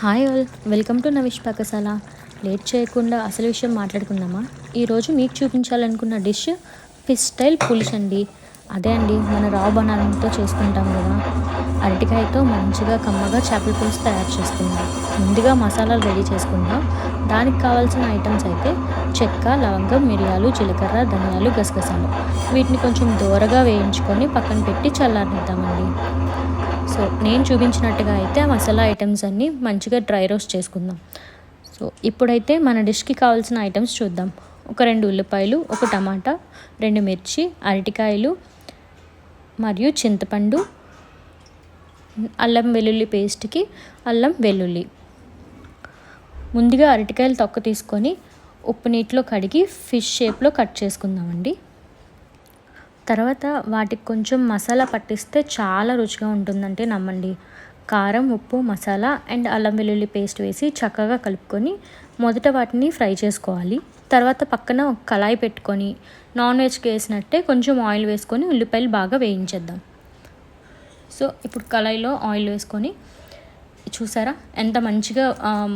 Hi all welcome to Navish Pakashala. Late చేయకుండా అసలు విషయం మాట్లాడుకుందామా? ఈరోజు మీకు చూపించాలనుకున్న డిష్ ఫిష్ స్టైల్ పులుసు అండి. అదే అండి మన రావు బనానాతో చేసుకుంటాం కదా. అరటికాయతో మంచిగా కమ్మగా చేపల పులుసు తయారు చేసుకుందాం. ముందుగా మసాలాలు రెడీ చేసుకుందాం. దానికి కావాల్సిన ఐటమ్స్ అయితే చెక్క లవంగం మిరియాలు జీలకర్ర ధనియాలు గసగసాలు. వీటిని కొంచెం దూరగా వేయించుకొని పక్కన పెట్టి చల్లారనిద్దామండి. సో నేను చూపించినట్టుగా అయితే ఆ మసాలా ఐటమ్స్ అన్నీ మంచిగా డ్రై రోస్ట్ చేసుకుందాం. సో ఇప్పుడైతే మన డిష్కి కావాల్సిన ఐటమ్స్ చూద్దాం. ఒక రెండు ఉల్లిపాయలు ఒక టమాటా రెండు మిర్చి అరటికాయలు మరియు చింతపండు అల్లం వెల్లుల్లి పేస్ట్కి అల్లం వెల్లుల్లి. ముందుగా అరటికాయలు తొక్క తీసుకొని ఉప్పు నీటిలో కడిగి ఫిష్ షేప్లో కట్ చేసుకుందామండి. తర్వాత వాటికి కొంచెం మసాలా పట్టిస్తే చాలా రుచిగా ఉంటుందంటే నమ్మండి. కారం ఉప్పు మసాలా అండ్ అల్లం వెల్లుల్లి పేస్ట్ వేసి చక్కగా కలుపుకొని మొదట వాటిని ఫ్రై చేసుకోవాలి. తర్వాత పక్కన ఒక కళాయి పెట్టుకొని నాన్ వెజ్కి వేసినట్టే కొంచెం ఆయిల్ వేసుకొని ఉల్లిపాయలు బాగా వేయించేద్దాం. సో ఇప్పుడు కళాయిలో ఆయిల్ వేసుకొని చూసారా? ఎంత మంచిగా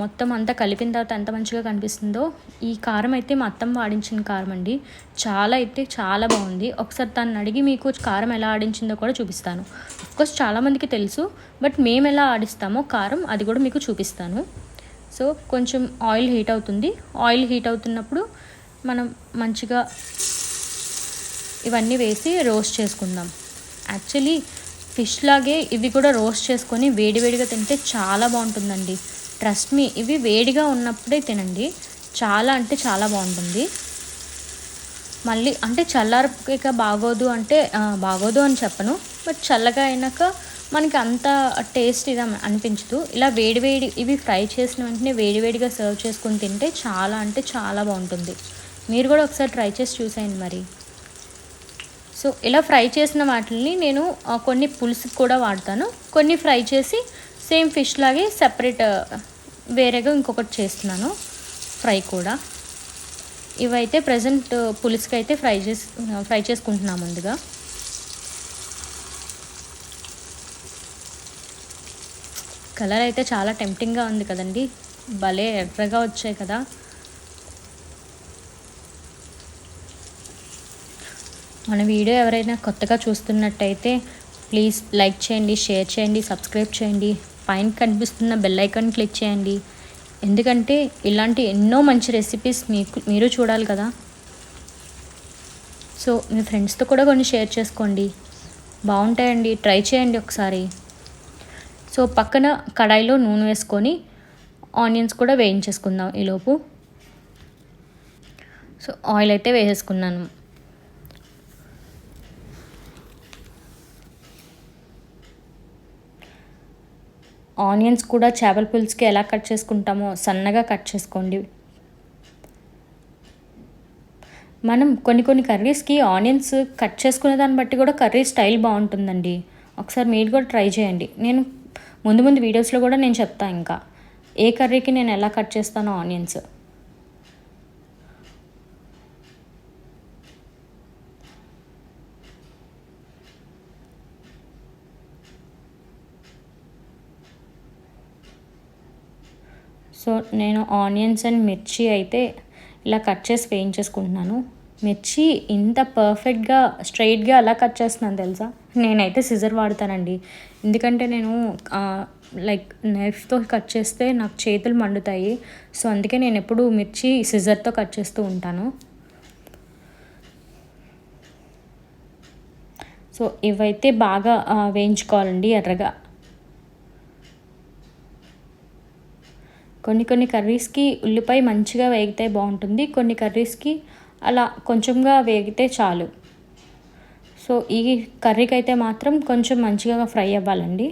మొత్తం అంతా కలిపిన తర్వాత ఎంత మంచిగా కనిపిస్తుందో. ఈ కారం అయితే మా అత్తమ్మ ఆడించిన కారం అండి. చాలా అయితే చాలా బాగుంది. ఒకసారి తను అడిగి మీకు కారం ఎలా ఆడించిందో కూడా చూపిస్తాను. అఫ్కోర్స్ చాలామందికి తెలుసు బట్ మేము ఎలా ఆడిస్తామో కారం అది కూడా మీకు చూపిస్తాను. సో కొంచెం ఆయిల్ హీట్ అవుతుంది. ఆయిల్ హీట్ అవుతున్నప్పుడు మనం మంచిగా ఇవన్నీ వేసి రోస్ట్ చేసుకుందాం. యాక్చువల్లీ ఫిష్ లాగే ఇవి కూడా రోస్ట్ చేసుకొని వేడివేడిగా తింటే చాలా బాగుంటుందండి. ట్రస్ట్ మీ ఇవి వేడిగా ఉన్నప్పుడే తినండి. చాలా అంటే చాలా బాగుంటుంది. మళ్ళీ అంటే చల్లారక బాగోదు అంటే బాగోదు అని చెప్పను. బట్ చల్లగా అయినాక మనకి అంత టేస్ట్ ఇది అనిపించదు. ఇలా వేడివేడి ఇవి ఫ్రై చేసిన వెంటనే వేడివేడిగా సర్వ్ చేసుకొని తింటే చాలా అంటే చాలా బాగుంటుంది. మీరు కూడా ఒకసారి ట్రై చేసి చూసేయండి మరి. సో ఇలా ఫ్రై చేసిన వాటిని నేను కొన్ని పులుసు కూడా వాడతాను. కొన్ని ఫ్రై చేసి సేమ్ ఫిష్ లాగే సెపరేట్ వేరేగా ఇంకొకటి చేస్తున్నాను ఫ్రై కూడా. ఇవైతే ప్రజెంట్ పులుసుకి అయితే ఫ్రై చేసి ఫ్రై చేసుకుంటున్నాం ముందుగా. కలర్ అయితే చాలా టెంప్టింగ్గా ఉంది కదండి. భలే ఎర్రగా వచ్చాయి కదా. మన వీడియో ఎవరైనా కొత్తగా చూస్తున్నట్టయితే ప్లీజ్ లైక్ చేయండి షేర్ చేయండి సబ్స్క్రైబ్ చేయండి. పైన కనిపిస్తున్న బెల్ ఐకాన్ క్లిక్ చేయండి. ఎందుకంటే ఇలాంటి ఎన్నో మంచి రెసిపీస్ మీకు మీరు చూడాలి కదా. సో మీ ఫ్రెండ్స్తో కూడా కొన్ని షేర్ చేసుకోండి. బాగుంటాయండి. ట్రై చేయండి ఒకసారి. సో పక్కన కడాయిలో నూనె వేసుకొని ఆనియన్స్ కూడా వేయించేసుకుందాం ఈలోపు. సో ఆయిల్ అయితే వేసేసుకున్నాను. ఆనియన్స్ కూడా చేపల పులుసుకి ఎలా కట్ చేసుకుంటామో సన్నగా కట్ చేసుకోండి. మనం కొన్ని కొన్ని కర్రీస్కి ఆనియన్స్ కట్ చేసుకునే దాన్ని బట్టి కూడా కర్రీ స్టైల్ బాగుంటుందండి. ఒకసారి మీరు కూడా ట్రై చేయండి. నేను ముందు ముందు వీడియోస్లో కూడా నేను చెప్తాను ఇంకా. ఏ కర్రీకి నేను ఎలా కట్ చేస్తానో ఆనియన్స్. సో నేను ఆనియన్స్ అండ్ మిర్చి అయితే ఇలా కట్ చేసి వేయించేసుకుంటున్నాను. మిర్చి ఇంత పర్ఫెక్ట్గా స్ట్రైట్గా అలా కట్ చేస్తున్నాను తెలుసా? నేనైతే సిజర్ వాడతానండి. ఎందుకంటే నేను లైక్ నైఫ్తో కట్ చేస్తే నాకు చేతులు మండుతాయి. సో అందుకే నేను ఎప్పుడు మిర్చి సిజర్తో కట్ చేస్తూ ఉంటాను. సో ఇవైతే బాగా వేయించుకోవాలండి ఎర్రగా. కొన్ని కొన్ని కర్రీస్కి ఉల్లిపాయ మంచిగా వేగితే బాగుంటుంది కొన్ని కర్రీస్కి అలా కొంచెంగా వేగితే చాలు. సో ఈ కర్రీకి అయితే మాత్రం కొంచెం మంచిగా ఫ్రై అవ్వాలండి.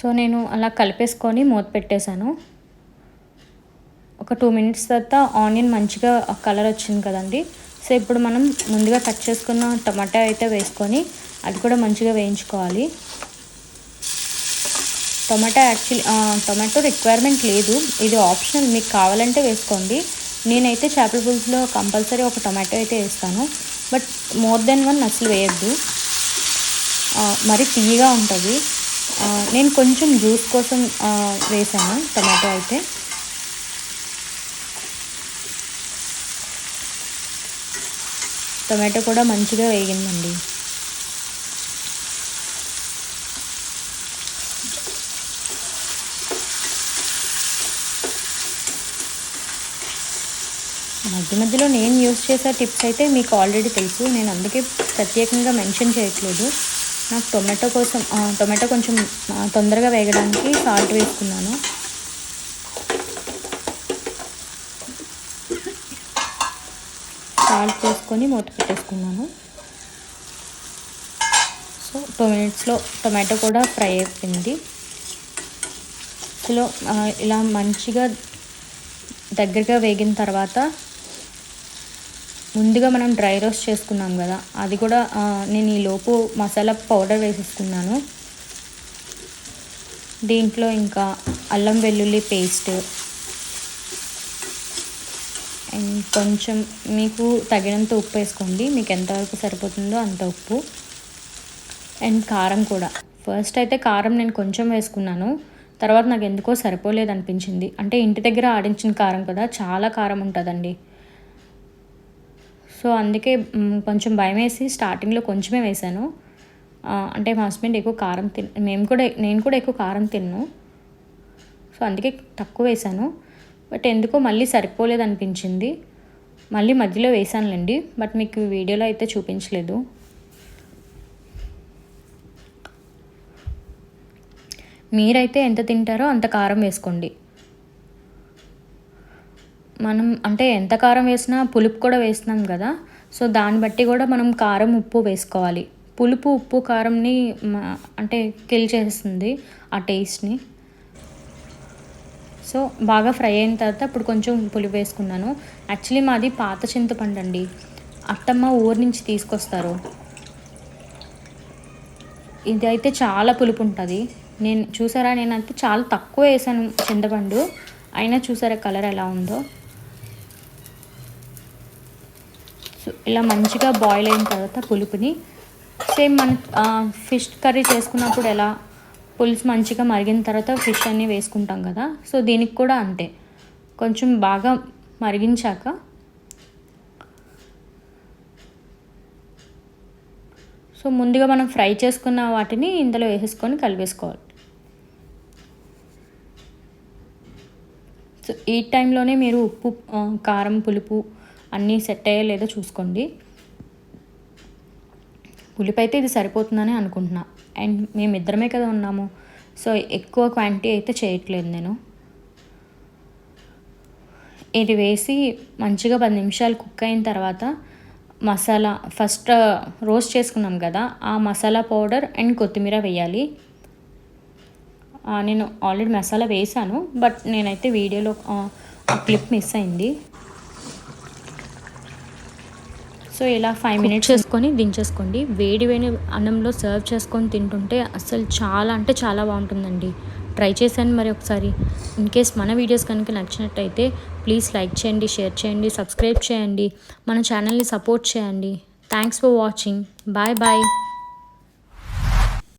సో నేను అలా కలిపేసుకొని మూత పెట్టేశాను. ఒక టూ మినిట్స్ తర్వాత ఆనియన్ మంచిగా కలర్ వచ్చింది కదండి. సో ఇప్పుడు మనం ముందుగా కట్ చేసుకున్న టమాటా అయితే వేసుకొని అది కూడా మంచిగా వేయించుకోవాలి. టమాటా యాక్చువల్లీ టొమాటో రిక్వైర్మెంట్ లేదు. ఇది ఆప్షనల్ మీకు కావాలంటే వేసుకోండి. నేనైతే చేపల పులుసులో కంపల్సరీ ఒక టొమాటో అయితే వేస్తాను. బట్ మోర్ దెన్ వన్ అసలు వేయద్దు. మరి తీయగా ఉంటుంది. నేను కొంచెం జ్యూస్ కోసం వేసాను టమాటో అయితే. టమాటో కూడా మంచిగా వేగిందండి. మధ్య మధ్యలో నేను యూస్ చేసే టిప్స్ అయితే మీకు ఆల్రెడీ తెలుసు. నేను అందుకే ప్రత్యేకంగా మెన్షన్ చేయట్లేదు. నాకు టొమాటో కోసం టొమాటో కొంచెం తొందరగా వేగడానికి సాల్ట్ వేసుకున్నాను. సాల్ట్ వేసుకొని మూత పెట్టేసుకున్నాను. సో టూ మినిట్స్లో టొమాటో కూడా ఫ్రై అయిపోయింది. ఇందులో ఇలా మంచిగా దగ్గరగా వేగిన తర్వాత ముందుగా మనం డ్రై రోస్ట్ చేసుకున్నాం కదా అది కూడా నేను ఈ లోపు మసాలా పౌడర్ వేసేసుకున్నాను. దీంట్లో ఇంకా అల్లం వెల్లుల్లి పేస్ట్ అండ్ కొంచెం మీకు తగినంత ఉప్పు వేసుకోండి. మీకు ఎంతవరకు సరిపోతుందో అంత ఉప్పు. అండ్ కారం కూడా. ఫస్ట్ అయితే కారం నేను కొంచెం వేసుకున్నాను. తర్వాత నాకు ఎందుకో సరిపోలేదు అనిపించింది. అంటే ఇంటి దగ్గర ఆడించిన కారం కదా చాలా కారం ఉంటుందండి. సో అందుకే కొంచెం భయం వేసి స్టార్టింగ్లో కొంచెమే వేసాను. అంటే మా హస్బెండ్ ఎక్కువ కారం తిన్ మేము కూడా నేను కూడా ఎక్కువ కారం తిన్ను. సో అందుకే తక్కువ వేసాను. బట్ ఎందుకో మళ్ళీ సరిపోలేదు అనిపించింది మళ్ళీ మధ్యలో వేసానులేండి బట్ మీకు వీడియోలో అయితే చూపించలేదు. మీరైతే ఎంత తింటారో అంత కారం వేసుకోండి. మనం అంటే ఎంత కారం వేసినా పులుపు కూడా వేస్తున్నాం కదా సో దాన్ని బట్టి కూడా మనం కారం ఉప్పు వేసుకోవాలి. పులుపు ఉప్పు కారంని అంటే కిల్ చేస్తుంది ఆ టేస్ట్ని. సో బాగా ఫ్రై అయిన తర్వాత ఇప్పుడు కొంచెం పులుపు వేసుకున్నాను. యాక్చువల్లీ మాది పాత చింతపండు అండి. అత్తమ్మ ఊరు నుంచి తీసుకొస్తారు. ఇది అయితే చాలా పులుపు ఉంటుంది. నేను చూసారా? నేనైతే చాలా తక్కువ వేసాను చింతపండు. అయినా చూసారా కలర్ ఎలా ఉందో? సో ఇలా మంచిగా బాయిల్ అయిన తర్వాత పులుపుని సేమ్ మన ఫిష్ కర్రీ చేసుకున్నప్పుడు ఎలా పులుసు మంచిగా మరిగిన తర్వాత ఫిష్ అన్నీ వేసుకుంటాం కదా. సో దీనికి కూడా అంతే. కొంచెం బాగా మరిగించాక సో ముందుగా మనం ఫ్రై చేసుకున్న వాటిని ఇందులో వేసేసుకొని కలిపేసుకోవాలి. సో ఈ టైంలోనే మీరు ఉప్పు కారం పులుపు అన్నీ సెట్ అయ్యే లేదో చూసుకోండి. పులుపు అయితే ఇది సరిపోతుందని అనుకుంటున్నా. అండ్ మేమిద్దరమే కదా ఉన్నాము. సో ఎక్కువ క్వాంటిటీ అయితే చేయట్లేదు నేను. ఇది వేసి మంచిగా పది నిమిషాలు కుక్ అయిన తర్వాత మసాలా ఫస్ట్ రోస్ట్ చేసుకున్నాం కదా ఆ మసాలా పౌడర్ అండ్ కొత్తిమీర వేయాలి. నేను ఆల్రెడీ మసాలా వేసాను బట్ నేనైతే వీడియోలో ఆ క్లిప్ మిస్ అయింది. సో ఇలా ఫైవ్ మినిట్స్ చేసుకొని దించేసుకోండి. వేడి వేడి అన్నంలో సర్వ్ చేసుకొని తింటుంటే అసలు చాలా అంటే చాలా బాగుంటుందండి. ట్రై చేశాను మరి ఒకసారి. ఇన్ కేస్ మన వీడియోస్ కనుక నచ్చినట్టయితే ప్లీజ్ లైక్ చేయండి షేర్ చేయండి సబ్స్క్రైబ్ చేయండి. మన ఛానల్ని సపోర్ట్ చేయండి. Thanks for watching bye bye